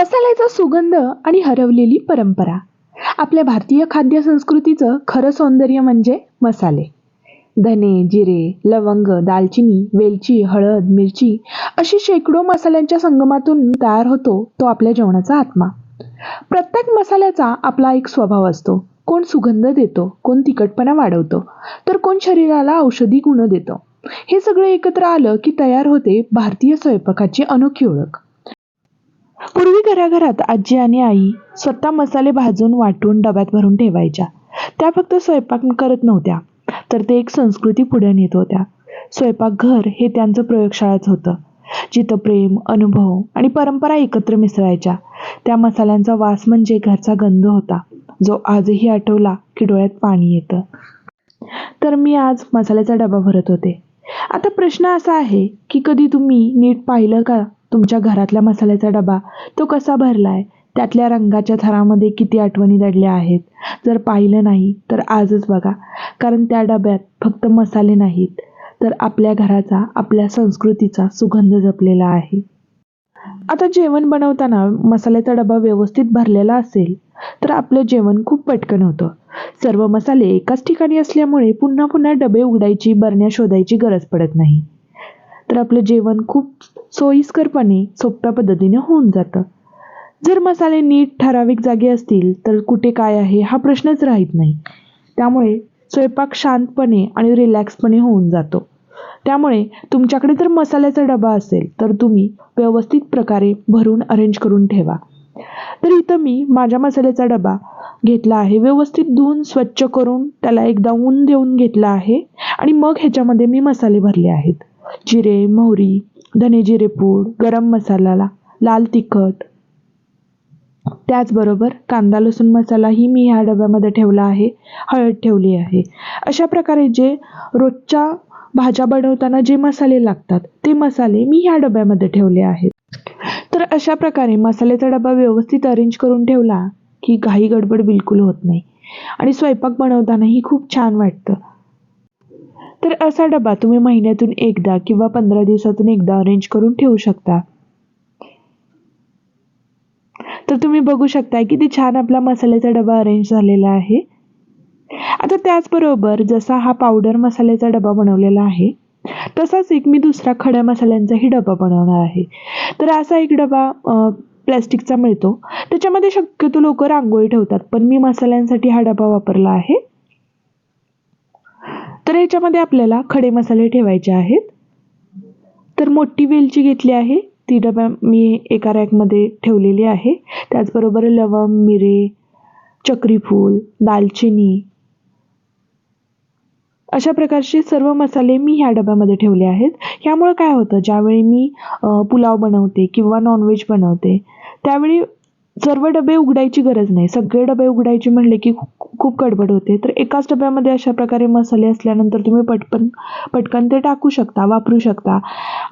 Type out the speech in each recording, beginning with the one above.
मसाल्याचा सुगंध आणि हरवलेली परंपरा. आपल्या भारतीय खाद्य संस्कृतीचं खरं सौंदर्य म्हणजे मसाले. धने जिरे लवंग दालचिनी वेलची हळद मिरची अशी शेकडो मसाल्यांच्या संगमातून तयार होतो तो आपल्या जेवणाचा आत्मा. प्रत्येक मसाल्याचा आपला एक स्वभाव असतो. कोण सुगंध देतो कोण तिखटपणा वाढवतो तर कोण शरीराला औषधी गुण देतो. हे सगळे एकत्र आलं की तयार होते भारतीय स्वयंपाकाची अनोखी ओळख. पूर्वी घराघरात आजी आणि आई स्वतः मसाले भाजून वाटून डब्यात भरून ठेवायच्या. त्या फक्त स्वयंपाक करत नव्हत्या तर ते एक संस्कृती पुढे नेत होत्या. स्वयंपाकघर हे त्यांचं प्रयोगशाळाच होतं. जिथं प्रेम अनुभव आणि परंपरा एकत्र मिसळायच्या. त्या मसाल्यांचा वास म्हणजे घरचा गंध होता जो आजही आठवला की डोळ्यात पाणी येतं. तर मी आज मसाल्याचा डबा भरत होते. आता प्रश्न असा आहे की कधी तुम्ही नीट पाहिलं का? तुमच्या घरातल्या मसाल्याचा डबा तो कसा भरला आहे त्यातल्या रंगाच्या थरामध्ये किती आठवणी दडल्या आहेत? जर पाहिलं नाही तर आजच बघा. कारण त्या डब्यात फक्त मसाले नाहीत तर आपल्या घराचा आपल्या संस्कृतीचा सुगंध जपलेला आहे. आता जेवण बनवताना मसाल्याचा डबा व्यवस्थित भरलेला असेल तर आपलं जेवण खूप पटकन होतं. सर्व मसाले एकाच ठिकाणी असल्यामुळे पुन्हा पुन्हा डबे उघडायची बरण्या शोधायची गरज पडत नाही. तर आपलं जेवण खूप सोयीस्करपणे सोप्या पद्धतीने होऊन जातं. जर मसाले नीट ठराविक जागे असतील तर कुठे काय आहे हा प्रश्नच राहत नाही. त्यामुळे स्वयंपाक शांतपणे आणि रिलॅक्सपणे होऊन जातो. त्यामुळे तुमच्याकडे जर मसाल्याचा डबा असेल तर तुम्ही व्यवस्थित प्रकारे भरून अरेंज करून ठेवा. तर इथं मी माझ्या मसाल्याचा डबा घेतला आहे व्यवस्थित धुवून स्वच्छ करून त्याला एकदा ऊन देऊन घेतला आहे आणि मग ह्याच्यामध्ये मी मसाले भरले आहेत. जिरे मोहरी धने जिरे पूड गरम मसाला लाल तिखट. त्याचबरोबर कांदा लसूण मसालाही मी ह्या डब्यामध्ये ठेवला आहे हळद ठेवली आहे. अशा प्रकारे जे रोजच्या भाज्या बनवताना जे मसाले लागतात ते मसाले मी ह्या डब्यामध्ये ठेवले आहेत. तर अशा प्रकारे मसाल्याचा डबा व्यवस्थित अरेंज करून ठेवला की घाई गडबड बिलकुल होत नाही. आणि स्वयंपाक बनवतानाही खूप छान वाटतं. तर असा डबा तुम्ही महिन्यातून एकदा किंवा पंधरा दिवसातून एकदा अरेंज करून ठेवू शकता. तर तुम्ही बघू शकता किती छान आपला मसाल्याचा डबा अरेंज झालेला आहे. आता त्याचबरोबर जसा हा पावडर मसाल्याचा डबा बनवलेला आहे तसाच एक मी दुसरा खड्या मसाल्यांचाही डबा बनवणार आहे. तर असा एक डबा प्लॅस्टिकचा मिळतो. त्याच्यामध्ये शक्यतो लोक रांगोळी ठेवतात पण मी मसाल्यांसाठी हा डबा वापरला आहे. तर याच्यामध्ये आपल्याला खडे मसाले ठेवायचे आहेत. तर मोठी वेलची घेतली आहे ती डबा मी एका रॅकमध्ये ठेवलेली आहे. त्याचबरोबर लवंग मिरे चक्रीफूल दालचिनी अशा प्रकारचे सर्व मसाले मी ह्या डब्यामध्ये ठेवले आहेत. ह्यामुळं काय होतं ज्यावेळी मी पुलाव बनवते किंवा नॉनव्हेज बनवते त्यावेळी सर्व डबे उघडायची गरज नाही. सगळे डबे उघडायचे म्हणले की खूप गडबड होते. तर एकाच डब्यामध्ये अशा प्रकारे मसाले असल्यानंतर तुम्ही पटकन पटकन ते टाकू शकता वापरू शकता.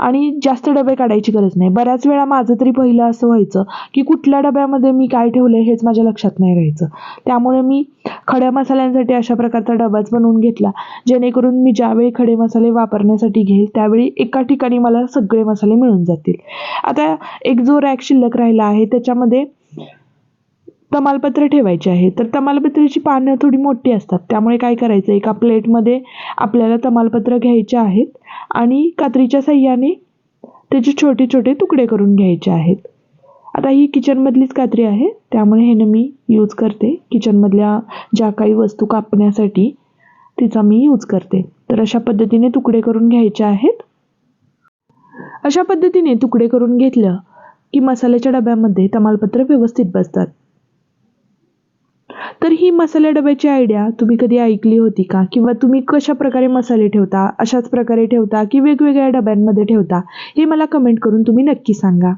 आणि जास्त डबे काढायची गरज नाही. बऱ्याच वेळा माझं तरी पहिलं असं व्हायचं की कुठल्या डब्यामध्ये मी काय ठेवलं हेच माझ्या लक्षात नाही राहायचं. त्यामुळे मी खड्या मसाल्यांसाठी अशा प्रकारचा डबाच बनवून घेतला जेणेकरून मी ज्यावेळी खडे मसाले वापरण्यासाठी घेईल त्यावेळी एका ठिकाणी मला सगळे मसाले मिळून जातील. आता एक जो रॅक शिल्लक राहिला आहे त्याच्यामध्ये तमालपत्र ठेवायचे आहे तर तमालपत्रीची पानं थोडी मोठी असतात. त्यामुळे काय करायचं? एका प्लेटमध्ये आपल्याला तमालपत्र घ्यायचे आहेत आणि कात्रीच्या सह्याने त्याचे छोटे छोटे तुकडे करून घ्यायचे आहेत. आता ही किचनमधलीच कात्री आहे. त्यामुळे हे मी यूज करते. किचनमधल्या ज्या काही वस्तू कापण्यासाठी तिचा मी यूज करते. तर अशा पद्धतीने तुकडे करून घ्यायचे आहेत. अशा पद्धतीने तुकडे करून घेतलं की मसाल्याच्या डब्यामध्ये तमालपत्र व्यवस्थित बसतात. तर ही मसाल्या डब्याची आयडिया तुम्ही कधी ऐकली होती का? किंवा तुम्ही कशा प्रकारे मसाले ठेवता अशाच प्रकारे ठेवता की वेगवेगळ्या डब्यांमध्ये ठेवता हे मला कमेंट करून तुम्ही नक्की सांगा.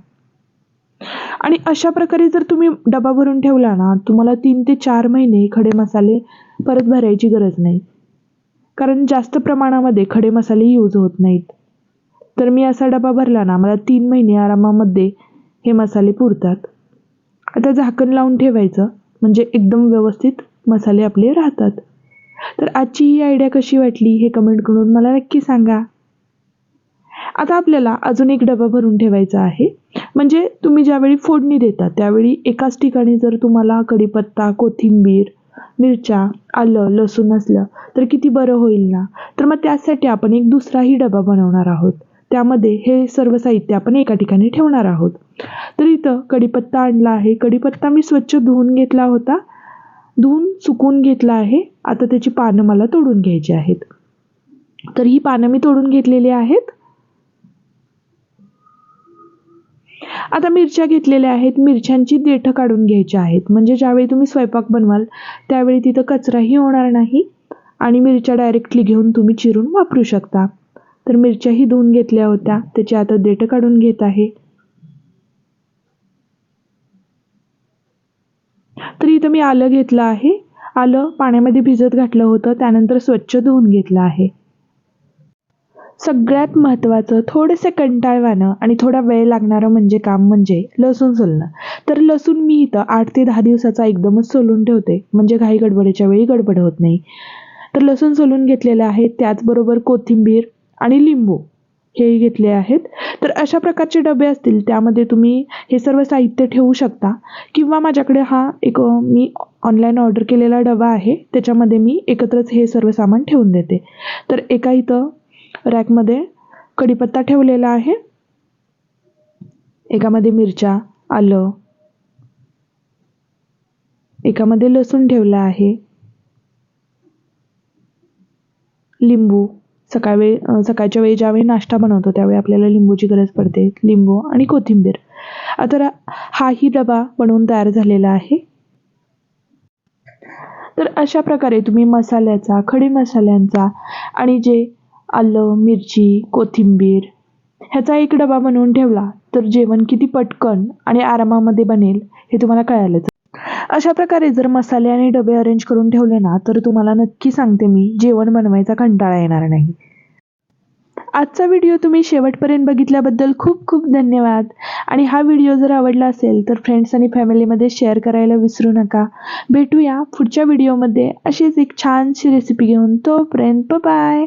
आणि अशा प्रकारे जर तुम्ही डबा भरून ठेवला ना तुम्हाला तीन ते चार महिने खडे मसाले परत भरायची गरज नाही. कारण जास्त प्रमाणामध्ये खडे मसाले यूज होत नाहीत. तर मी असा डबा भरला ना मला तीन महिने आरामामध्ये हे मसाले पुरतात. आता झाकण लावून ठेवायचं. म्हणजे एकदम व्यवस्थित मसाले आपले राहतात. तर आजची ही आयडिया कशी वाटली हे कमेंट करून मला नक्की सांगा. आता आपल्याला अजून एक डबा भरून ठेवायचा आहे. म्हणजे तुम्ही ज्यावेळी फोडणी देता त्यावेळी एकाच ठिकाणी जर तुम्हाला कढीपत्ता कोथिंबीर मिरच्या आलं लसूण असलं तर किती बरं होईल ना? तर मग त्यासाठी आपण एक दुसराही डबा बनवणार आहोत. त्यामध्ये हे सर्व साहित्य आपण एका ठिकाणी ठेवणार आहोत. तर इथं कढीपत्ता आणला आहे. कढीपत्ता मी स्वच्छ धुवून घेतला होता. धुवून सुकून घेतला आहे. आता त्याची पानं मला तोडून घ्यायची आहेत. तर ही पानं मी तोडून घेतलेली आहेत. आता मिरच्या घेतलेल्या आहेत. मिरच्यांची देठं काढून घ्यायची आहेत. म्हणजे ज्यावेळी तुम्ही स्वयंपाक बनवाल त्यावेळी तिथं कचराही होणार नाही आणि मिरच्या डायरेक्टली घेऊन तुम्ही चिरून वापरू शकता. तर मिरच्याही धुवून घेतल्या होत्या. त्याची आता देठं काढून घेत आहे. तर इथं मी आलं घेतलं आहे. आलं पाण्यामध्ये भिजत घातलं होतं. त्यानंतर स्वच्छ धुवून घेतलं आहे. सगळ्यात महत्त्वाचं थोडंसं कंटाळवाणं आणि थोडा वेळ लागणारं म्हणजे काम म्हणजे लसूण सोलणं. तर लसूण मी इथं आठ ते दहा दिवसाचा एकदमच सोलून ठेवते. म्हणजे घाई गडबडीच्या वेळी गडबड होत नाही. तर लसूण सोलून घेतलेलं आहे. त्याचबरोबर कोथिंबीर आणि लिंबू हेही घेतले आहेत. तर अशा प्रकारचे डबे असतील त्यामध्ये तुम्ही हे सर्व साहित्य ठेवू शकता. किंवा माझ्याकडे हा एक मी ऑनलाईन ऑर्डर केलेला डबा आहे त्याच्यामध्ये मी एकत्रच हे सर्व सामान ठेवून देते. तर एका इथं रॅकमध्ये कढीपत्ता ठेवलेला आहे. एकामध्ये मिरच्या आलं. एकामध्ये लसूण ठेवला आहे. लिंबू. सकाळ सकाळच्या वेळी ज्यावेळी नाश्ता बनवतो त्यावेळी आपल्याला लिंबूची गरज पडते. लिंबू आणि कोथिंबीर. आता हाही डबा बनवून तयार झालेला आहे. तर अशा प्रकारे तुम्ही मसाल्याचा खडी मसाल्यांचा आणि जे आलं मिरची कोथिंबीर ह्याचा एक डबा बनवून ठेवला तर जेवण किती पटकन आणि आरामामध्ये बनेल हे तुम्हाला कळालंच अशा प्रकारे जर मसाले आणि डबे अरेंज करून ठेवले ना तर तुम्हाला नक्की सांगते मी जेवण बनवायचा कंटाळा येणार नाही. आजचा व्हिडिओ तुम्ही शेवटपर्यंत बघितल्याबद्दल खूप खूप धन्यवाद. आणि हा व्हिडिओ जर आवडला असेल तर फ्रेंड्स आणि फॅमिलीमध्ये शेअर करायला विसरू नका. भेटूया पुढच्या व्हिडिओमध्ये अशीच एक छानशी रेसिपी घेऊन तोपर्यंत बाय